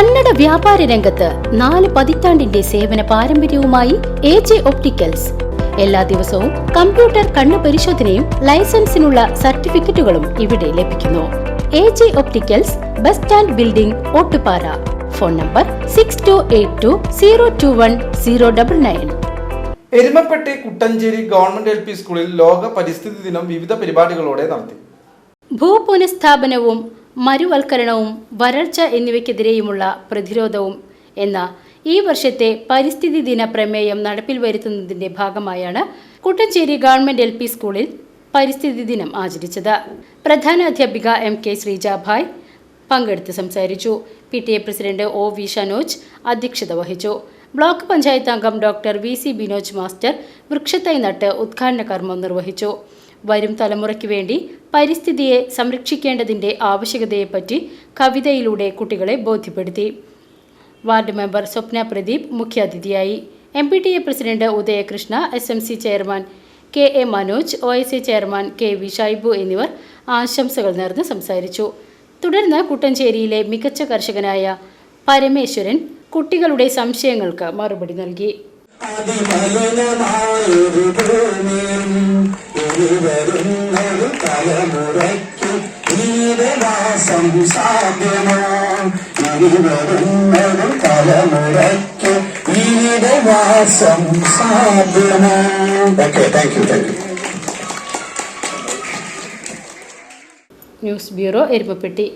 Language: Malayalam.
കന്നഡ വ്യാപാര രംഗത്ത് നാല് പതിറ്റാണ്ടിന്റെ സേവന പാരമ്പര്യവുമായി എ ജെ ഒപ്റ്റിക്കൽസ്. എല്ലാ ദിവസവും കമ്പ്യൂട്ടർ കണ്ണു പരിശോധനയും ലൈസൻസിനുള്ള സർട്ടിഫിക്കറ്റുകളും ഇവിടെ ലഭിക്കുന്നു. A J opticals bus stand building Ottupara. Phone number six two eight two zero two one zero double nine Erumapetty Kuttanchery government L P സ്കൂളിൽ ലോക പരിസ്ഥിതി ദിനം വിവിധ പരിപാടികളോടെ നടത്തി. ഭൂപുനഃസ്ഥാപനവും മരുവൽക്കരണവും വരൾച്ച എന്നിവയ്ക്കെതിരെയുമുള്ള പ്രതിരോധവും എന്ന ഈ വർഷത്തെ പരിസ്ഥിതി ദിന പ്രമേയം നടപ്പിൽ വരുത്തുന്നതിന്റെ ഭാഗമായാണ് കുട്ടഞ്ചേരി ഗവൺമെന്റ് എൽ സ്കൂളിൽ പരിസ്ഥിതി ദിനം ആചരിച്ചത്. പ്രധാന അധ്യാപിക എം കെ ശ്രീജാഭായ് പങ്കെടുത്ത് സംസാരിച്ചു. P T A president O V Shanoj അധ്യക്ഷത വഹിച്ചു. ബ്ലോക്ക് പഞ്ചായത്ത് അംഗം doctor V C Binoj master വൃക്ഷത്തൈ നട്ട് ഉദ്ഘാടന കർമ്മം നിർവഹിച്ചു. വരും തലമുറയ്ക്ക് വേണ്ടി പരിസ്ഥിതിയെ സംരക്ഷിക്കേണ്ടതിന്റെ ആവശ്യകതയെപ്പറ്റി കവിതയിലൂടെ കുട്ടികളെ ബോധ്യപ്പെടുത്തി. വാർഡ് മെമ്പർ സ്വപ്ന പ്രദീപ് മുഖ്യാതിഥിയായി. M P T A president Udayakrishna S M C chairman K A Manoj O S A chairman K V Shaibu എന്നിവർ ആശംസകൾ നേർന്ന് സംസാരിച്ചു. തുടർന്ന് കുട്ടഞ്ചേരിയിലെ മികച്ച കർഷകനായ പരമേശ്വരൻ കുട്ടികളുടെ സംശയങ്ങൾക്ക് മറുപടി നൽകി. വരുന്നൊരു തലമുറയ്ക്ക് ജീവവാസം സാധ്യമോ ഇനി വരുന്നൊരു തലമുറയ്ക്ക് ജീവവാസം സാധ്യമോ okay thank you thank you news bureau Erumapetty